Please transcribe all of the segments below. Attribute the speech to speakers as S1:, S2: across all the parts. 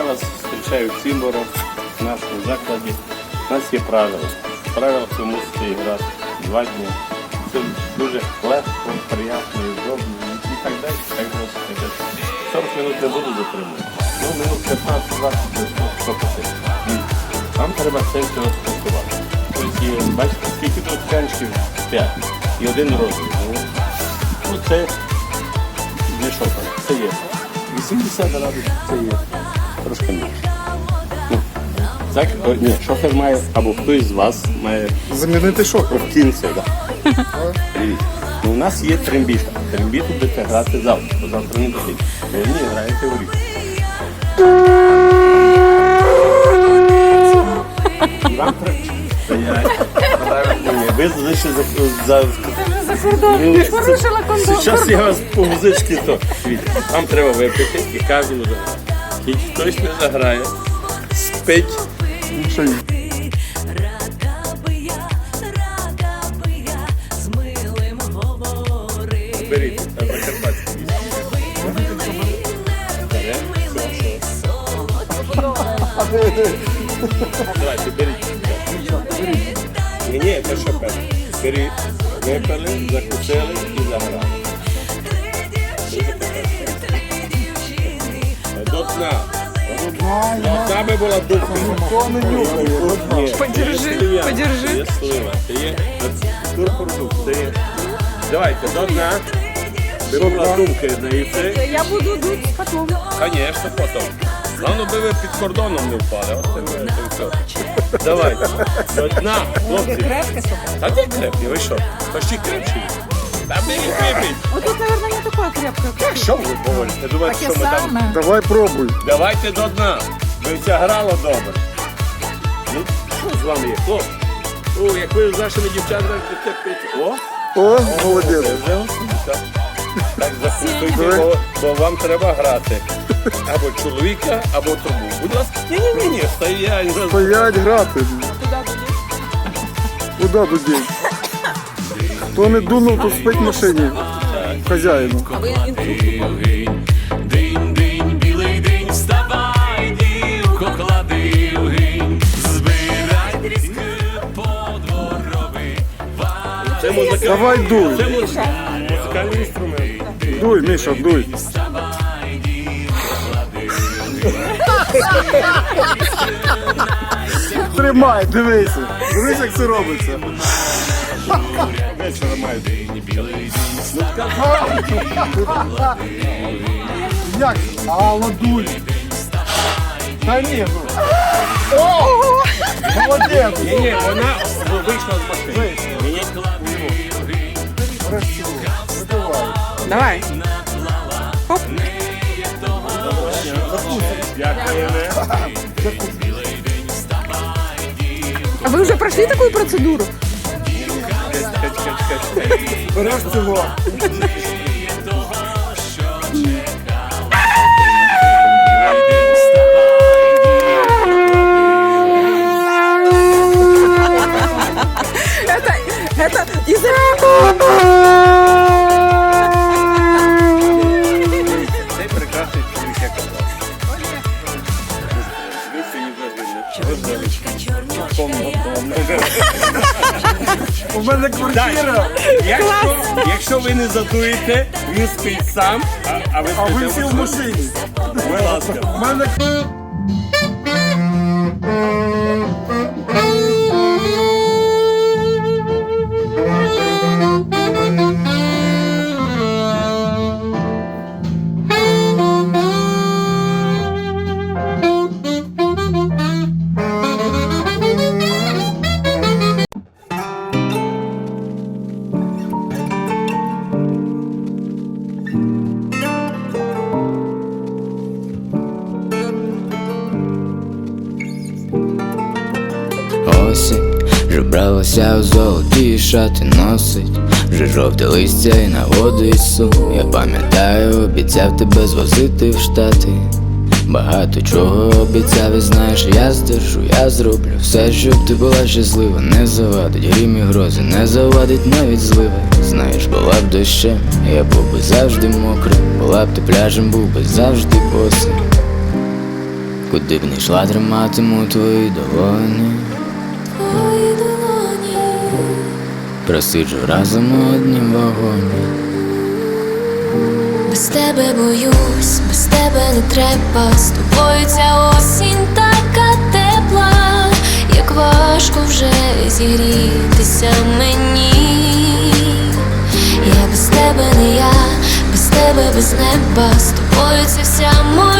S1: Я
S2: вас зустрічаю в Цімборо, в нашому закладі. У нас є правила. Правила це мусите грати два дні. Це дуже легко, приємно і удобно. І так далі, так далі. 40 минут не буду затримувати. Ну, минут 15-20 що посити. Вам треба це все спілкувати. Тобто, бачите, скільки тут чанчиків? 5. І один розмір. Ну, Ну, це не шокер, це є. 80 градусів це є. Трошки менше. Ну, так, о, ні, шофер має, або хтось з вас має
S3: Замінити шокер.
S2: в кінці, так. Дивіться. Ну, у нас є трембіта. Трембіту будете грати завтра, бо завтра не буде. Ви ні, граєте у рік. І Вам Ви лише за, за
S4: порушила кондом.
S2: Зараз я вас по музички то. Вам треба випити і кожному заграти. І хтось не заграє, спить.
S5: Милим говорити.
S2: Беріть, а закарпатський. Давайте, беріть. Ні, ні, це що перше. Беріть, випили, закусили і заграли. До дна. До дна би була дубка. Ні,
S4: Подержи,
S2: це є слив'янка,
S4: подержи.
S2: Це є слива, є турпродукт. Давайте, до дна. Була думки наївси.
S4: Я буду дуть потом.
S2: Звісно, потім. Главное, би ви під кордоном не впали. От це все. Давайте. До дна, хлопці.
S4: Крепко, сука.
S2: Та ти крепкий, ви що? Почти крепші. Та беріть, випіть.
S4: Вот тут, наверное, не такое крепкое.
S2: Що ви говорите? Думаєте,
S4: Таке
S2: що ми там...
S4: саме.
S3: Давай пробуй.
S2: Давайте до дна. Ви це грало добре. Ну, що з вами є? Хлоп. О, як ви з нашими дівчатами підтерпите. О,
S3: О,
S2: це
S3: молодець.
S2: вже освіта. Так записуйте, бо, бо вам треба грати. Або чоловіка, або трубу. Будь ласка, ні-ні-ні, ні, стоять.
S3: Стоять грати. Куди дудіть? Хто не дунув, то спить в машині. Хазяїну.
S6: День, день, білий день, вставай, дівко, клади в гинь, збирай
S2: музика...
S3: Давай дуй.
S2: Це музика... музикальний інструмент.
S3: Дуй, Міша, дуй. Тримай, дивися. Дивись, як це робиться.
S2: Вечора мають.
S3: Як? Алло, дуй. Та ні, ну. О! Молодець.
S2: Ні-ні, вона вийшла з машини.
S3: Красиво.
S4: Давай. Хоп. А вы уже прошли такую процедуру?
S2: Чекай, чекай, чекай.
S3: Береш цього. Мене квартира.
S2: Якщо, якщо ви не задуєте, він спить сам, а, а ви
S3: А ви всі в машині.
S2: Будь ласка.
S3: У мене
S1: Жебралася у золоті шати носить, вже жовте листя і наводить сум. Я пам'ятаю, обіцяв тебе звозити в штати. Багато чого обіцяв і знаєш, я здержу, я зроблю все, щоб ти була щаслива, не завадить грім і грози, не завадить навіть зливи. Знаєш, була б дощем, я був би завжди мокрим, була б ти пляжем, був би завжди босим. Куди б не йшла, триматиму твої долоні. Просиджу разом у однім вагоні.
S5: без тебе боюсь, без тебе не треба. З тобою ця осінь така тепла, як важко вже зігрітися мені. Я без тебе не я, без тебе без неба. З тобою це вся моя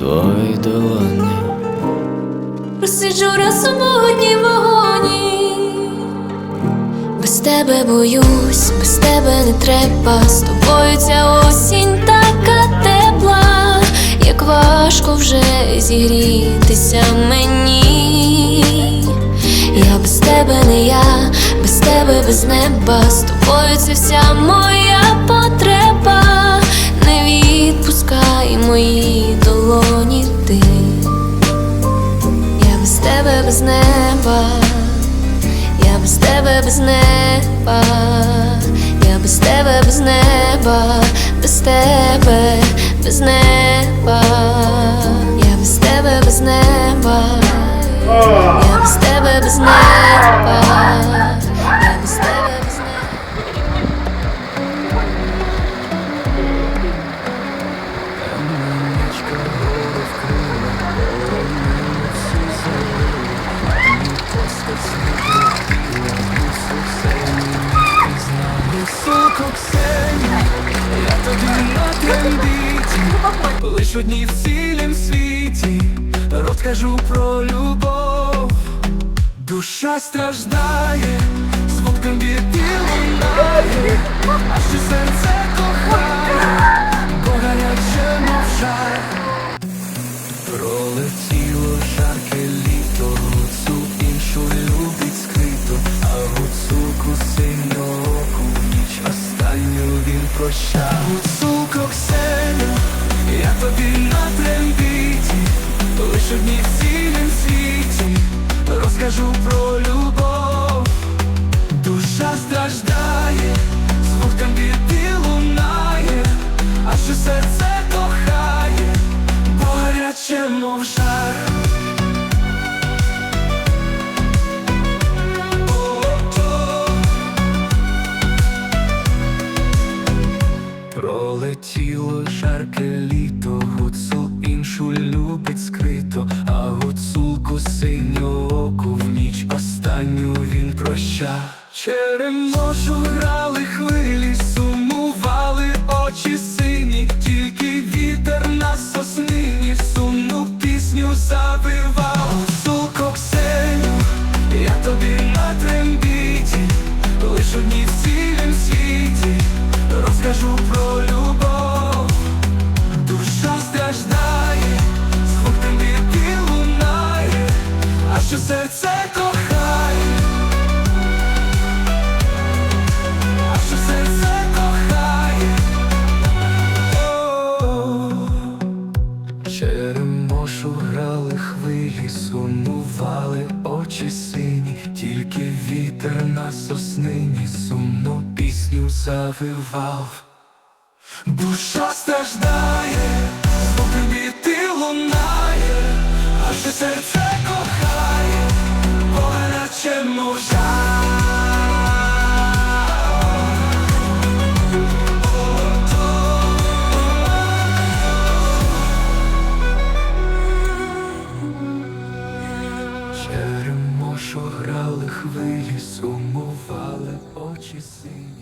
S1: Твої долоні
S5: Просиджу раз у одній вагоні. Без тебе боюсь, без тебе не треба. З тобою ця осінь така тепла, як важко вже зігрітися мені. Я без тебе не я, без тебе без неба. З тобою це вся моя потреба. Не відпускай мої неба, я без тебе без неба, я без тебе без неба, без тебе без неба, я без тебе без неба, я без тебе без неба,
S6: Лиш одній в цілім світі. Розкажу про любов. Душа страждає, звуком біди лунає. А ще серце кохає, бо гаряче мовчає. Пролетіло жарке літо, гуцу іншу любить скрито, а гуцулку синьоку в ніч останню він прощав. Гуцулко Ксеню, лиш одній в цілім світі, розкажу про любов. Душа страждає, звук там біди лунає, а що серце кохає, бо мов жар. Пролетіло жарке літо, гуцул іншу любить скрито, лиш в цілім світі, розкажу про любов. Душа страждає, звук біди лунає, а що серце завивав, душа страждає, звук біти лунає, аж серце кохає, наче мужа. що грали хвилі, сумували очі сині.